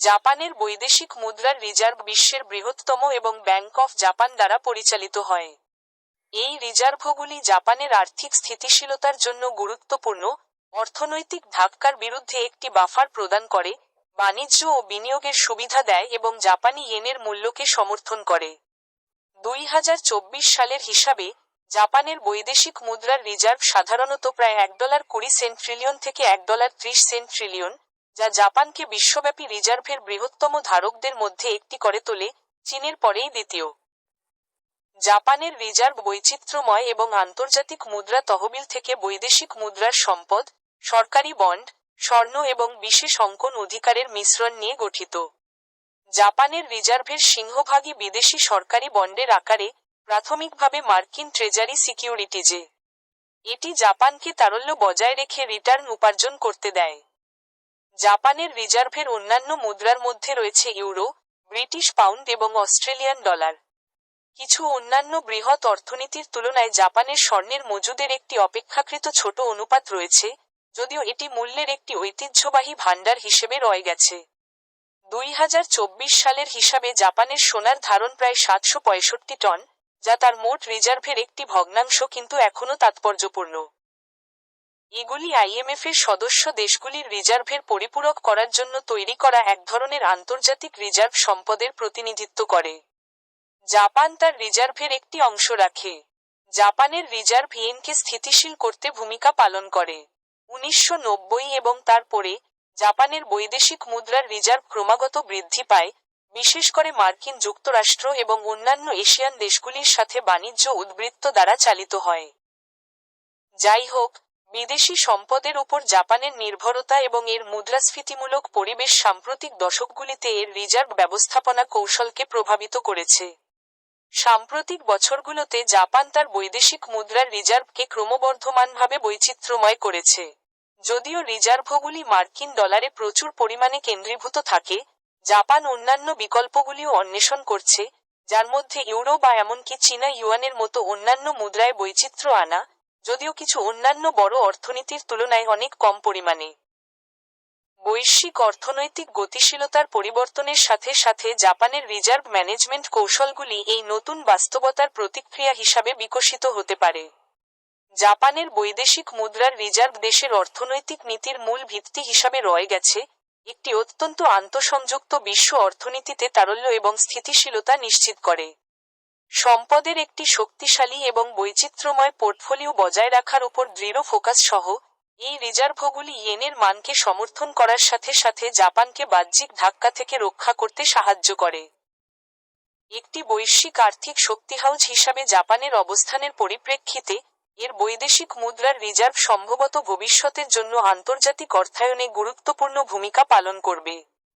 জাপানের বৈদেশিক মুদ্রার রিজার্ভ বিশ্বের বৃহত্তম এবং ব্যাংক অফ জাপান দ্বারা পরিচালিত হয়। এই রিজার্ভগুলি জাপানের আর্থিক স্থিতিশীলতার জন্য গুরুত্বপূর্ণ, অর্থনৈতিক ধাক্কার বিরুদ্ধে একটি বাফার প্রদান করে, বাণিজ্য ও বিনিয়োগের সুবিধা দেয় এবং জাপানি ইয়েনের মূল্যকে সমর্থন করে। দুই হাজার চব্বিশ সালের হিসাবে, জাপানের বৈদেশিক মুদ্রার রিজার্ভ সাধারণত প্রায় এক ডলার কুড়ি সেন্ট ট্রিলিয়ন থেকে এক ডলার ত্রিশ সেন্ট ট্রিলিয়ন যা জাপানকে বিশ্বব্যাপী রিজার্ভের বৃহত্তম ধারকদের মধ্যে একটি করে তোলে চীনের পরেই দ্বিতীয়। জাপানের রিজার্ভ বৈচিত্র্যময় এবং আন্তর্জাতিক মুদ্রা তহবিল থেকে বৈদেশিক মুদ্রার সম্পদ, সরকারি বন্ড, স্বর্ণ এবং বিশেষ অঙ্কন অধিকারের মিশ্রণ নিয়ে গঠিত। জাপানের রিজার্ভের সিংহভাগই বিদেশি সরকারি বন্ডের আকারে প্রাথমিকভাবে মার্কিন ট্রেজারি সিকিউরিটিজে। এটি জাপানকে তারল্য বজায় রেখে রিটার্ন উপার্জন করতে দেয়। জাপানের রিজার্ভের অন্যান্য মুদ্রার মধ্যে রয়েছে ইউরো, ব্রিটিশ পাউন্ড এবং অস্ট্রেলিয়ান ডলার। কিছু অন্যান্য বৃহৎ অর্থনীতির তুলনায় জাপানের স্বর্ণের মজুদের একটি অপেক্ষাকৃত ছোট অনুপাত রয়েছে, যদিও এটি মূল্যের একটি ঐতিহ্যবাহী ভাণ্ডার হিসেবে রয়ে গেছে। দুই হাজার চব্বিশ সালের হিসাবে জাপানের সোনার ধারণ প্রায় সাতশো পঁয়ষট্টি টন, যা তার মোট রিজার্ভের একটি ভগ্নাংশ, কিন্তু এখনও তাৎপর্যপূর্ণ। এগুলি আইএমএফ এর সদস্য দেশগুলির রিজার্ভের পরিপূরক করার জন্য তৈরি করা এক ধরনের আন্তর্জাতিক রিজার্ভ সম্পদের প্রতিনিধিত্ব করে। জাপান তার রিজার্ভের একটি অংশ রাখে। জাপানের রিজার্ভ ইয়েনকে স্থিতিশীল করতে ভূমিকা পালন করে। উনিশশো নব্বই এবং তারপরে জাপানের বৈদেশিক মুদ্রার রিজার্ভ ক্রমাগত বৃদ্ধি পায়, বিশেষ করে মার্কিন যুক্তরাষ্ট্র এবং অন্যান্য এশিয়ান দেশগুলির সাথে বাণিজ্য উদ্বৃত্ত দ্বারা চালিত হয়। যাই হোক বিদেশি সম্পদের উপর জাপানের নির্ভরতা এবং এর মুদ্রাস্ফীতিমূলক পরিবেশ সাম্প্রতিক দশকগুলিতে এর রিজার্ভ ব্যবস্থাপনা কৌশলকে প্রভাবিত করেছে। সাম্প্রতিক বছরগুলোতে জাপান তার বৈদেশিক মুদ্রার রিজার্ভকে ক্রমবর্ধমানভাবে বৈচিত্র্যময় করেছে। যদিও রিজার্ভগুলি মার্কিন ডলারে প্রচুর পরিমাণে কেন্দ্রীভূত থাকে, জাপান অন্যান্য বিকল্পগুলিও অন্বেষণ করছে, যার মধ্যে ইউরো বা এমনকি চীনা ইউয়ানের মতো অন্যান্য মুদ্রায় বৈচিত্র্য আনা যদিও কিছু অন্যান্য বড় অর্থনীতির তুলনায় অনেক কম পরিমাণে। বৈশ্বিক অর্থনৈতিক গতিশীলতার পরিবর্তনের সাথে সাথে জাপানের রিজার্ভ ম্যানেজমেন্ট কৌশলগুলি এই নতুন বাস্তবতার প্রতিক্রিয়া হিসাবে বিকশিত হতে পারে। জাপানের বৈদেশিক মুদ্রার রিজার্ভ দেশের অর্থনৈতিক নীতির মূল ভিত্তি হিসাবে রয়ে গেছে। একটি অত্যন্ত আন্তঃসংযুক্ত বিশ্ব অর্থনীতিতে তারল্য এবং স্থিতিশীলতা নিশ্চিত করে। সম্পদের একটি শক্তিশালী এবং বৈচিত্র্যময় পোর্টফোলিও বজায় রাখার উপর দৃঢ় ফোকাস সহ, এই রিজার্ভগুলি ইয়েনের মানকে সমর্থন করার সাথে সাথে জাপানকে বাহ্যিক ধাক্কা থেকে রক্ষা করতে সাহায্য করে। একটি বৈশ্বিক আর্থিক শক্তি হাউজ হিসাবে জাপানের অবস্থানের পরিপ্রেক্ষিতে, এর বৈদেশিক মুদ্রার রিজার্ভ সম্ভবত ভবিষ্যতের জন্য আন্তর্জাতিক অর্থায়নে গুরুত্বপূর্ণ ভূমিকা পালন করবে।